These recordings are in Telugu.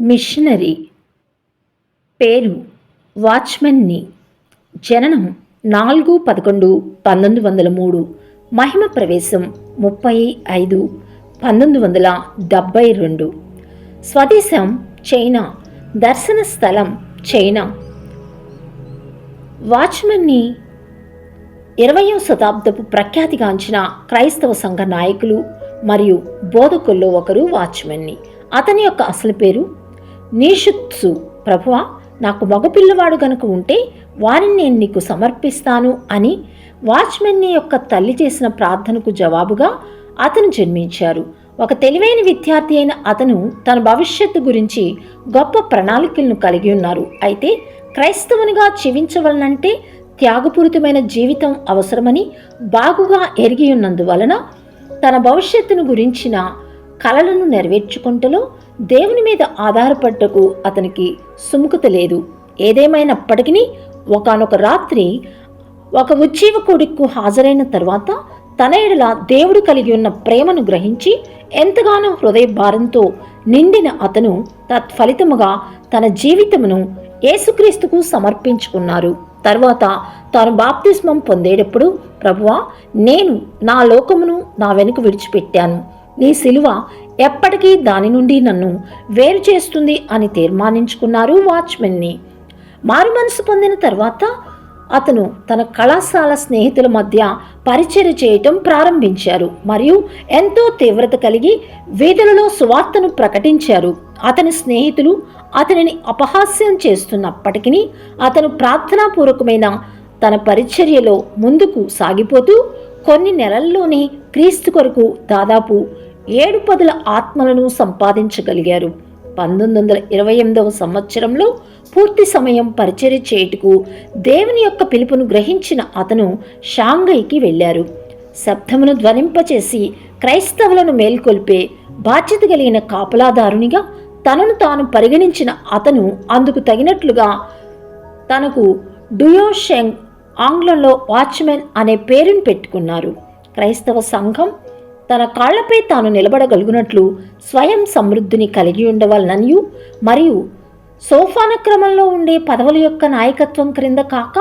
మిషనరీ పేరు వాచ్మెన్ని. జననం నాలుగు పదకొండు పంతొమ్మిది వందల మూడు. మహిమ ప్రవేశం ముప్పై ఐదు పంతొమ్మిది వందల డెబ్భై రెండు. స్వదేశం చైనా. దర్శన స్థలం చైనా. వాచ్మెన్ని ఇరవయో శతాబ్దపు ప్రఖ్యాతిగాంచిన క్రైస్తవ సంఘ నాయకులు మరియు బోధకుల్లో ఒకరు వాచ్మెన్ని. అతని యొక్క అసలు పేరు నీషుత్సు. ప్రభువా నాకు మగపిల్లవాడు గనుక ఉంటే వారిని నేను నీకు సమర్పిస్తాను అని వాచ్మెన్ని యొక్క తల్లి చేసిన ప్రార్థనకు జవాబుగా అతను జన్మించారు. ఒక తెలివైన విద్యార్థి అయిన అతను తన భవిష్యత్తు గురించి గొప్ప ప్రణాళికలను కలిగి ఉన్నారు. అయితే క్రైస్తవునిగా జీవించవలనంటే త్యాగపూరితమైన జీవితం అవసరమని బాగుగా ఎరిగి ఉన్నందువలన తన భవిష్యత్తును గురించిన కలలను నెరవేర్చుకుంటలో దేవుని మీద ఆధారపడ్డకు అతనికి సుముఖత లేదు. ఏదేమైనప్పటికీ ఒకనొక రాత్రి ఒక ఉజ్జీవకుడికు హాజరైన తర్వాత తన ఎడల దేవుడు కలిగి ఉన్న ప్రేమను గ్రహించి ఎంతగానో హృదయ భారంతో నిండిన అతను తత్ఫలితముగా తన జీవితమును యేసుక్రీస్తుకు సమర్పించుకున్నారు. తర్వాత తాను బాప్తిస్మం పొందేటప్పుడు ప్రభువా నేను నా లోకమును నా వెనుక విడిచిపెట్టాను. నీ శిలువ ఎప్పటికీ దాని నుండి నన్ను వేరు చేస్తుంది అని తీర్మానించుకున్నారు వాచ్మెన్ని. మారు మనసు పొందిన తర్వాత అతను తన కళాశాల స్నేహితుల మధ్య పరిచయ చేయటం ప్రారంభించారు మరియు ఎంతో తీవ్రత కలిగి వీధులలో సువార్తను ప్రకటించారు. అతని స్నేహితులు అతనిని అపహాస్యం చేస్తున్నప్పటికీ అతను ప్రార్థనాపూర్వకమైన తన పరిచర్యలో ముందుకు సాగిపోతూ కొన్ని నెలల్లోనే క్రీస్తు కొరకు దాదాపు ఏడు పదుల ఆత్మలను సంపాదించగలిగారు. పంతొమ్మిది వందల ఇరవై ఎనిమిదవ సంవత్సరంలో పూర్తి సమయం పరిచర్య చేయుటకు దేవుని యొక్క పిలుపును గ్రహించిన అతను షాంఘైకి వెళ్ళారు. శబ్దమును ధ్వనింపచేసి క్రైస్తవులను మేల్కొల్పే బాధ్యత కలిగిన కాపలాదారునిగా తనను తాను పరిగణించిన అతను అందుకు తగినట్లుగా తనకు డుయోషెంగ్ ఆంగ్లంలో వాచ్మెన్ అనే పేరును పెట్టుకున్నారు. క్రైస్తవ సంఘం తన కాళ్ళపై తాను నిలబడగలుగునట్లు స్వయం సమృద్ధిని కలిగి ఉండవలననియు. మరియు సోఫాన క్రమంలో ఉండే పదవుల యొక్క నాయకత్వం క్రింద కాక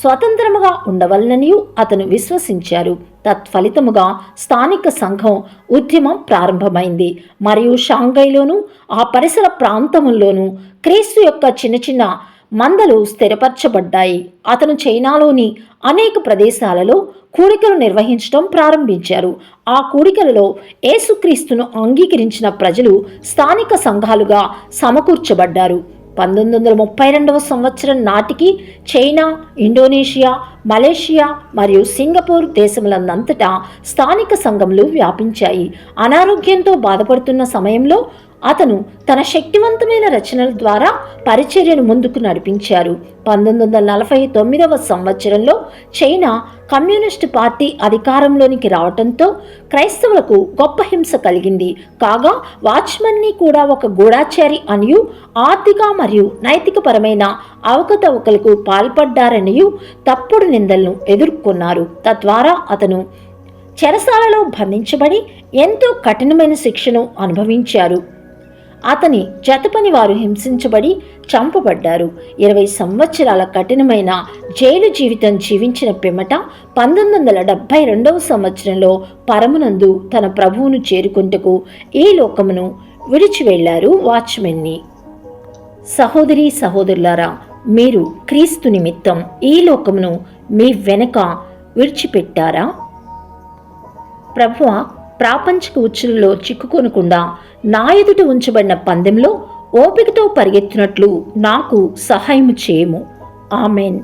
స్వతంత్రముగా ఉండవలననియు అతను విశ్వసించారు. తత్ఫలితముగా స్థానిక సంఘం ఉద్యమం ప్రారంభమైంది. మరియు షాంఘైలోను ఆ పరిసర ప్రాంతముల్లోనూ క్రీస్తు యొక్క చిన్న చిన్న మందలు స్థిరపరచబడ్డాయి. అతను చైనాలోని అనేక ప్రదేశాలలో కూడికలు నిర్వహించడం ప్రారంభించారు. ఆ కూడికలలో ఏసుక్రీస్తును అంగీకరించిన ప్రజలు స్థానిక సంఘాలుగా సమకూర్చబడ్డారు. పంతొమ్మిది వందల ముప్పై రెండవ సంవత్సరం నాటికి చైనా ఇండోనేషియా మలేషియా మరియు సింగపూర్ దేశములందంతటా స్థానిక సంఘములు వ్యాపించాయి. అనారోగ్యంతో బాధపడుతున్న సమయంలో అతను తన శక్తివంతమైన రచనల ద్వారా పరిచర్యను ముందుకు నడిపించారు. పంతొమ్మిది వందల నలభై తొమ్మిదవ సంవత్సరంలో చైనా కమ్యూనిస్టు పార్టీ అధికారంలోనికి రావడంతో క్రైస్తవులకు గొప్ప హింస కలిగింది. కాగా వాచ్మన్ని కూడా ఒక గూఢాచారి అనియు ఆర్థిక మరియు నైతికపరమైన అవకతవకలకు పాల్పడ్డారనియు తప్పుడు నిందలను ఎదుర్కొన్నారు. తద్వారా అతను చెరసాలలో బంధించబడి ఎంతో కఠినమైన శిక్షను అనుభవించారు. అతని జతపని వారు హింసించబడి చంపబడ్డారు. ఇరవై సంవత్సరాల కఠినమైన జైలు జీవితం జీవించిన పిమ్మట పంతొమ్మిది వందల డెబ్భై రెండవ సంవత్సరంలో పరమునందు తన ప్రభువును చేరుకుంటకు ఈ లోకమును విడిచి వెళ్ళారు వాచ్మెన్ని. సహోదరి సహోదరులారా మీరు క్రీస్తు నిమిత్తం ఈ లోకమును మీ వెనక విడిచిపెట్టారా? ప్రభువ ప్రాపంచిక ఉచ్చులలో చిక్కుకొనకుండా నా ఎదుట ఉంచబడిన పందెంలో ఓపికతో పరిగెత్తినట్లు నాకు సహాయం చేయము. ఆమెన్.